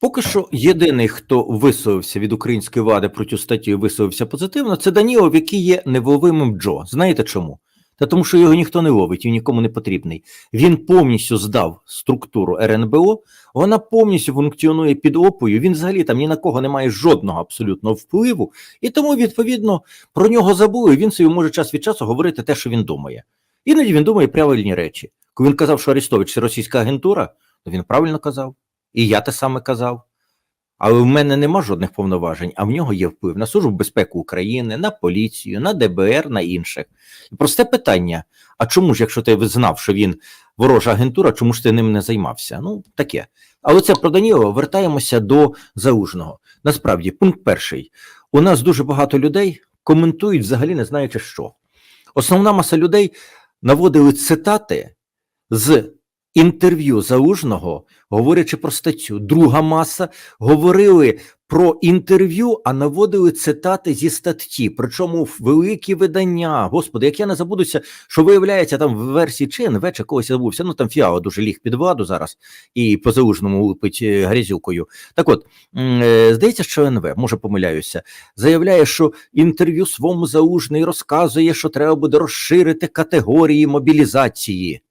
поки що єдиний, хто висловився від української влади про цю статтю і висловився позитивно, це Данілов, який є невловимим Джо. Знаєте чому? Та тому, що його ніхто не ловить, він нікому не потрібний. Він повністю здав структуру РНБО, вона повністю функціонує під опою. Він взагалі там ні на кого не має жодного абсолютно впливу, і тому, відповідно, про нього забули. Він собі може час від часу говорити те, що він думає. Іноді він думає правильні речі. Коли він казав, що Арестович це російська агентура, то він правильно казав. І я те саме казав. Але в мене нема жодних повноважень, а в нього є вплив на Службу безпеки України, на поліцію, на ДБР, на інших. І просте питання: а чому ж, якщо ти знав, що він ворожа агентура, чому ж ти ним не займався? Ну, таке. Але це про Данілова. Вертаємося до Заужного. Насправді, пункт перший. У нас дуже багато людей коментують, взагалі не знаючи що. Основна маса людей наводили цитати з інтерв'ю Заужного, говорячи про статтю. Друга маса говорили про інтерв'ю, а наводили цитати зі статті. Причому великі видання. Господи, як я не забудуся, що виявляється там в версії чи НВ, чи когось забувся. Ну там Фіао дуже ліг під владу зараз і по заужному липить е, грязюкою. Так от е, здається, що НВ, може помиляюся, заявляє, що інтерв'ю своєму заужний розказує, що треба буде розширити категорії мобілізації.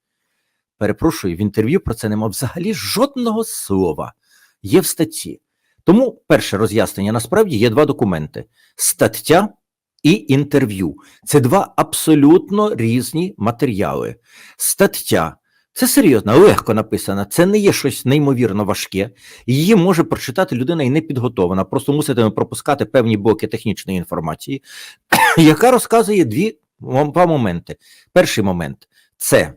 Перепрошую, в інтерв'ю про це нема взагалі жодного слова. Є в статті. Тому перше роз'яснення насправді є два документи: стаття і інтерв'ю. Це два абсолютно різні матеріали. Стаття це серйозно, легко написана. Це не є щось неймовірно важке. Її може прочитати людина і не підготована. Просто муситиме пропускати певні блоки технічної інформації, яка розказує дві два моменти. Перший момент це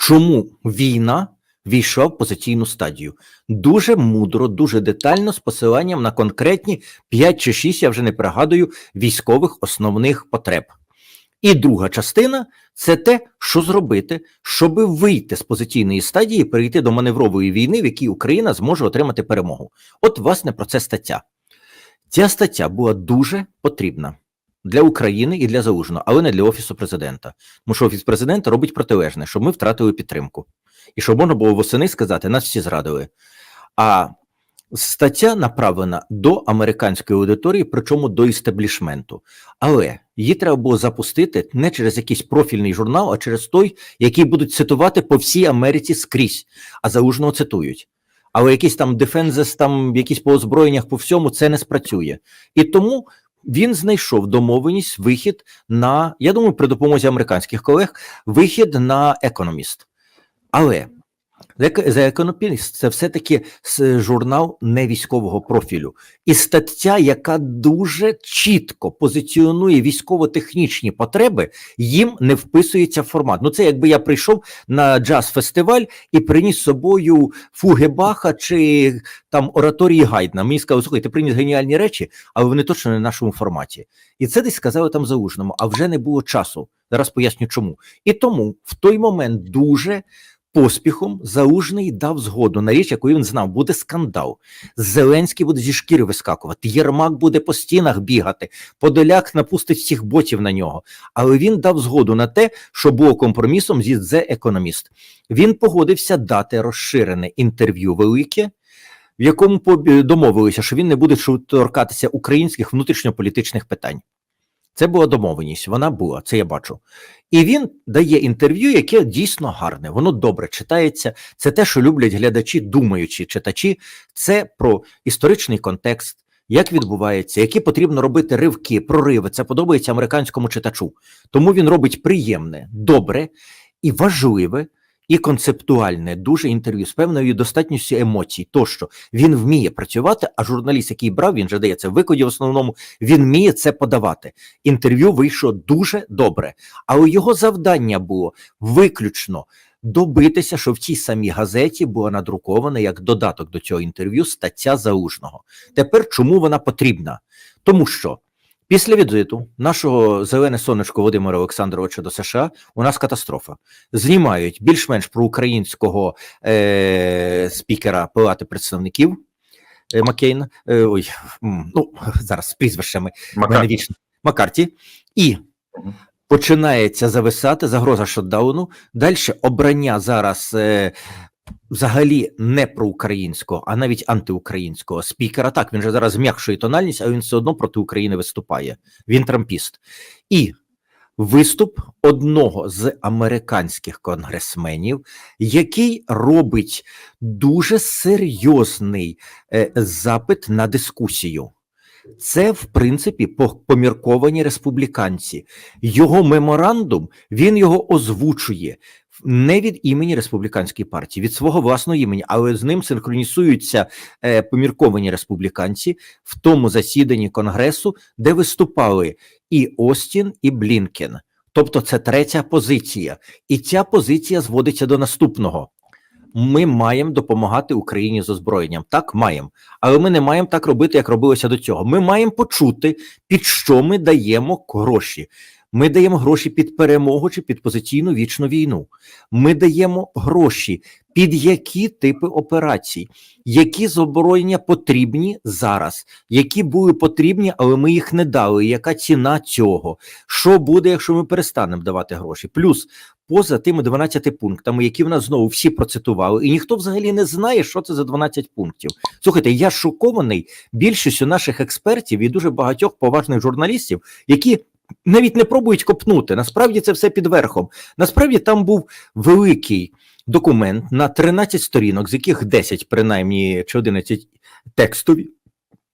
чому війна війшла в позиційну стадію. Дуже мудро, дуже детально, з посиланням на конкретні 5 чи 6, я вже не пригадую, військових основних потреб. І друга частина це те, що зробити, щоб вийти з позиційної стадії, і перейти до маневрової війни, в якій Україна зможе отримати перемогу. От, власне, про це стаття. Ця стаття була дуже потрібна для України і для Залужного, але не для Офісу президента. Тому що Офіс президента робить протилежне, щоб ми втратили підтримку. І щоб можна було восени сказати, нас всі зрадили. А стаття направлена до американської аудиторії, причому до істеблішменту. Але її треба було запустити не через якийсь профільний журнал, а через той, який будуть цитувати по всій Америці скрізь, а залужного цитують. Але якісь там дефензес, там якісь по озброєннях по всьому це не спрацює. І тому він знайшов домовленість, вихід на, я думаю, при допомозі американських колег, вихід на економіст. Але за економіст це все-таки журнал не військового профілю. І стаття, яка дуже чітко позиціонує військово-технічні потреби, їм не вписується в формат. Ну, це якби я прийшов на джаз-фестиваль і приніс з собою фуги Баха чи там ораторії Гайдна. Мені сказали, слухай, ти приніс геніальні речі, але вони точно не в нашому форматі. І це десь сказали там заужному, а вже не було часу. Зараз поясню, чому. І тому в той момент дуже поспіхом Заужний дав згоду на річ, яку він знав, буде скандал. Зеленський буде зі шкіри вискакувати, Єрмак буде по стінах бігати, Подоляк напустить всіх ботів на нього. Але він дав згоду на те, що було компромісом зі «The Economist». Він погодився дати розширене інтерв'ю велике. В якому домовилися, що він не буде торкатися українських внутрішньополітичних питань. Це була домовленість, вона була, це я бачу. І він дає інтерв'ю, яке дійсно гарне, воно добре читається. Це те, що люблять глядачі, думаючі читачі, це про історичний контекст, як відбувається, які потрібно робити ривки, прориви. Це подобається американському читачу. Тому він робить приємне, добре і важливе. І концептуальне дуже інтерв'ю з певною достатністю емоцій. Тощо він вміє працювати, а журналіст, який брав, він же дає це в викладі в основному, він вміє це подавати. Інтерв'ю вийшло дуже добре, але його завдання було виключно добитися, що в цій самій газеті була надрукована як додаток до цього інтерв'ю стаття заужного. Тепер чому вона потрібна? Тому що Після візиту нашого зелене сонечко Володимира Олександровича до США у нас катастрофа. Знімають більш-менш проукраїнського е- спікера Палати представників е, Маккейна. Е, ой, ну зараз з прізвищами вічно Маккарті, і починається зависати загроза шотдауну. Далі обрання зараз е, взагалі не проукраїнського, а навіть антиукраїнського спікера. Так, він же зараз зм'якшує тональність, а він все одно проти України виступає. Він трампіст. І виступ одного з американських конгресменів, який робить дуже серйозний е, запит на дискусію. Це, в принципі, по- помірковані республіканці. Його меморандум він його озвучує не від імені республіканської партії, від свого власного імені, але з ним синхронізуються е, помірковані республіканці в тому засіданні конгресу, де виступали і Остін, і Блінкен. Тобто, це третя позиція, і ця позиція зводиться до наступного. Ми маємо допомагати Україні з озброєнням. Так, маємо. Але ми не маємо так робити, як робилося до цього. Ми маємо почути, під що ми даємо гроші. Ми даємо гроші під перемогу чи під позиційну вічну війну. Ми даємо гроші під які типи операцій, які зоборонення потрібні зараз, які були потрібні, але ми їх не дали. Яка ціна цього? Що буде, якщо ми перестанемо давати гроші? Плюс поза тими 12 пунктами, які в нас знову всі процитували, і ніхто взагалі не знає, що це за 12 пунктів. Слухайте, я шокований більшістю наших експертів і дуже багатьох поважних журналістів, які навіть не пробують копнути. Насправді це все під верхом. Насправді там був великий документ на 13 сторінок, з яких 10, принаймні, чи 11 текстові,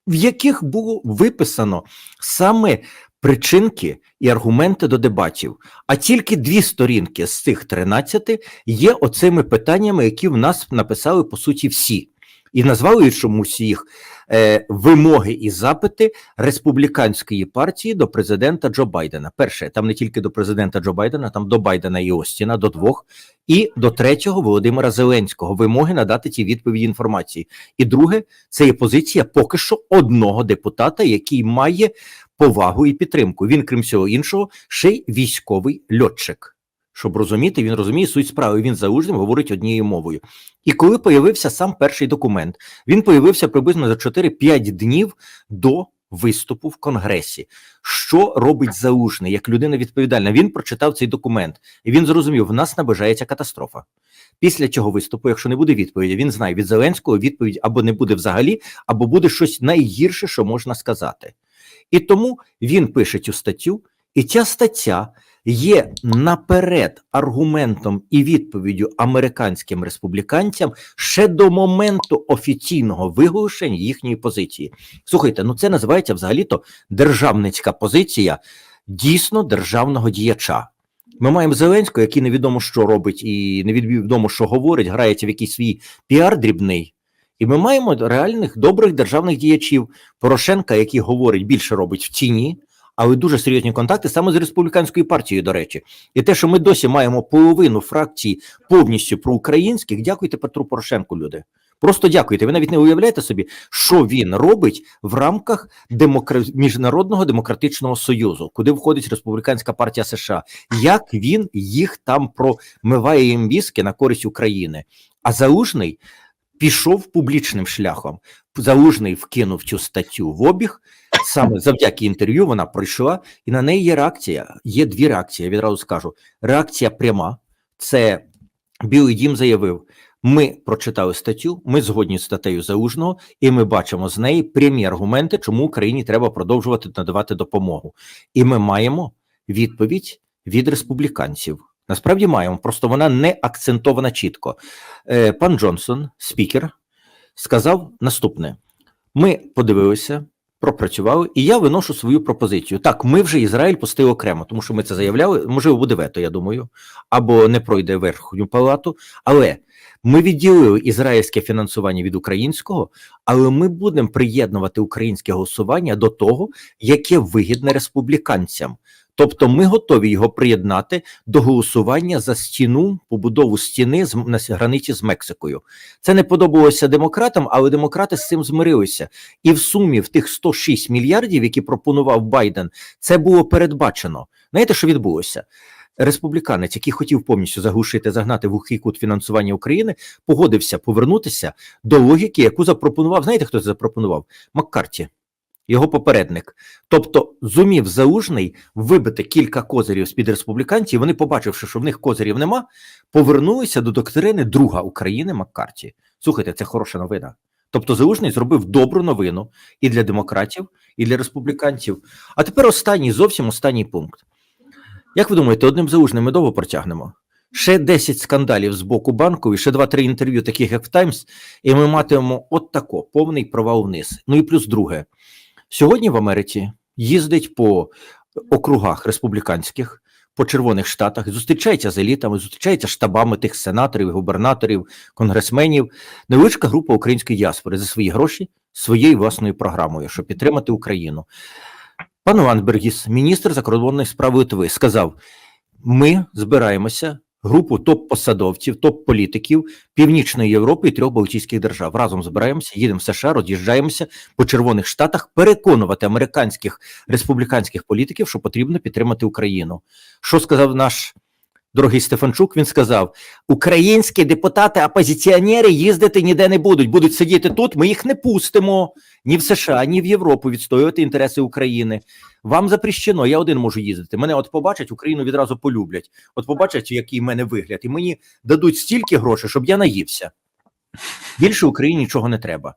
в яких було виписано саме причинки і аргументи до дебатів. А тільки дві сторінки з цих 13 є оцими питаннями, які в нас написали по суті всі. І назвали чомусь їх е, вимоги і запити республіканської партії до президента Джо Байдена. Перше, там не тільки до президента Джо Байдена, там до Байдена і Остіна, до двох, і до третього Володимира Зеленського вимоги надати ті відповіді інформації. І друге, це є позиція поки що одного депутата, який має повагу і підтримку. Він, крім всього іншого, ще й військовий льотчик. Щоб розуміти, він розуміє суть справи. Він за ужним говорить однією мовою. І коли появився сам перший документ, він появився приблизно за 4-5 днів до виступу в Конгресі. Що робить Заужний як людина відповідальна? Він прочитав цей документ, і він зрозумів, в нас наближається катастрофа. Після цього виступу, якщо не буде відповіді, він знає від Зеленського відповідь або не буде взагалі, або буде щось найгірше, що можна сказати. І тому він пише цю статтю, і ця стаття є наперед аргументом і відповіддю американським республіканцям ще до моменту офіційного виголошення їхньої позиції. Слухайте, ну це називається взагалі-то державницька позиція дійсно державного діяча. Ми маємо Зеленського, який невідомо що робить, і невідомо що говорить, грається в якийсь свій піар дрібний. І ми маємо реальних добрих державних діячів Порошенка, який говорить більше робить в тіні, але дуже серйозні контакти саме з республіканською партією, до речі, і те, що ми досі маємо половину фракцій повністю проукраїнських, дякуйте Петру Порошенку, люди. Просто дякуйте. Ви навіть не уявляєте собі, що він робить в рамках демокра... міжнародного демократичного союзу, куди входить республіканська партія США, як він їх там промиває їм віски на користь України. А залужний пішов публічним шляхом. Залужний вкинув цю статтю в обіг. Саме завдяки інтерв'ю вона пройшла, і на неї є реакція. Є дві реакції. Я відразу скажу. Реакція пряма. Це Білий Дім заявив: ми прочитали статтю, ми згодні з статтею Залужного, і ми бачимо з неї прямі аргументи, чому Україні треба продовжувати надавати допомогу. І ми маємо відповідь від республіканців. Насправді маємо, просто вона не акцентована чітко. Е, Пан Джонсон, спікер, сказав наступне: ми подивилися, пропрацювали, і я виношу свою пропозицію. Так, ми вже Ізраїль пустили окремо, тому що ми це заявляли. Можливо, буде вето, я думаю, або не пройде верхню палату. Але ми відділили ізраїльське фінансування від українського, але ми будемо приєднувати українське голосування до того, яке вигідне республіканцям. Тобто, ми готові його приєднати до голосування за стіну, побудову стіни з на границі з Мексикою. Це не подобалося демократам, але демократи з цим змирилися. І в сумі в тих 106 мільярдів, які пропонував Байден, це було передбачено. Знаєте, що відбулося? Республіканець, який хотів повністю заглушити, загнати в кут фінансування України, погодився повернутися до логіки, яку запропонував. Знаєте, хто це запропонував? Маккарті, його попередник. Тобто зумів залужний вибити кілька козирів з під республіканців. Вони, побачивши, що в них козирів нема, повернулися до доктрини друга України Маккарті. Слухайте, це хороша новина. Тобто Залужний зробив добру новину і для демократів, і для республіканців. А тепер останній, зовсім останній пункт. Як ви думаєте, одним залужним ми довго протягнемо? Ще 10 скандалів з боку банку, і ще 2-3 інтерв'ю, таких як в Таймс, і ми матимемо от тако, повний провал вниз. Ну і плюс друге. Сьогодні в Америці їздить по округах республіканських, по червоних штатах, зустрічається з елітами, зустрічається штабами тих сенаторів, губернаторів, конгресменів, невеличка група української діаспори за свої гроші, своєю власною програмою, щоб підтримати Україну. Пан Ландбергіс, міністр закордонних справ Литви, сказав: ми збираємося групу топ-посадовців, топ-політиків Північної Європи і трьох Балтійських держав. Разом збираємося, їдемо в США, роз'їжджаємося по червоних штатах, переконувати американських республіканських політиків, що потрібно підтримати Україну. Що сказав наш дорогий Стефанчук? Він сказав: українські депутати, опозиціонери їздити ніде не будуть, будуть сидіти тут. Ми їх не пустимо ні в США, ні в Європу відстоювати інтереси України. Вам запрещено, я один можу їздити. Мене от побачать, Україну відразу полюблять. От побачать, який в мене вигляд, і мені дадуть стільки грошей, щоб я наївся. Більше Україні нічого не треба.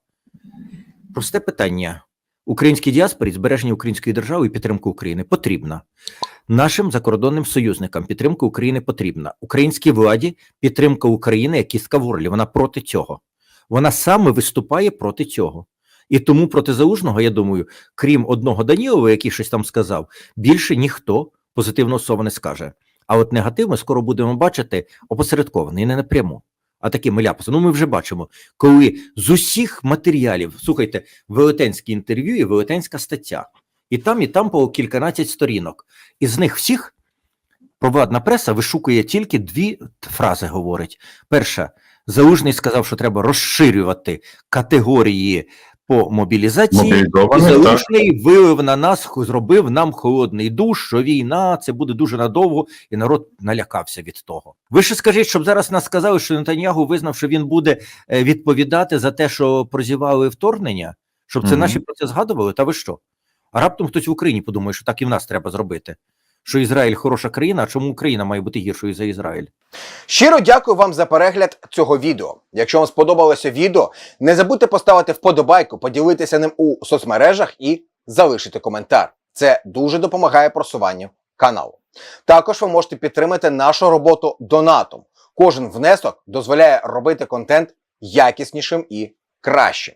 Просте питання: українській діаспорі, збереження української держави і підтримка України потрібна. Нашим закордонним союзникам підтримка України потрібна. Українській владі підтримка України, як кістка в вона проти цього. Вона саме виступає проти цього. І тому проти залужного, я думаю, крім одного Данілова, який щось там сказав, більше ніхто позитивного слова не скаже. А от негатив ми скоро будемо бачити опосередкований, не напряму, а такими ляпасами. Ну, ми вже бачимо, коли з усіх матеріалів, слухайте, велетенське інтерв'ю і велетенська стаття, і там, і там по кільканадцять сторінок. І з них всіх провладна преса вишукує тільки дві фрази, говорить. Перша, Залужний сказав, що треба розширювати категорії по мобілізації. І залужний вилив на нас, зробив нам холодний душ, що війна це буде дуже надовго, і народ налякався від того. Ви ще скажіть, щоб зараз нас сказали, що Нетаньягу визнав, що він буде е, відповідати за те, що прозівали вторгнення, щоб це Мгм. наші про це згадували. Та ви що? А раптом хтось в Україні подумає, що так і в нас треба зробити. Що Ізраїль хороша країна, а чому Україна має бути гіршою за Ізраїль? Щиро дякую вам за перегляд цього відео. Якщо вам сподобалося відео, не забудьте поставити вподобайку, поділитися ним у соцмережах і залишити коментар. Це дуже допомагає просуванню каналу. Також ви можете підтримати нашу роботу донатом. Кожен внесок дозволяє робити контент якіснішим і кращим.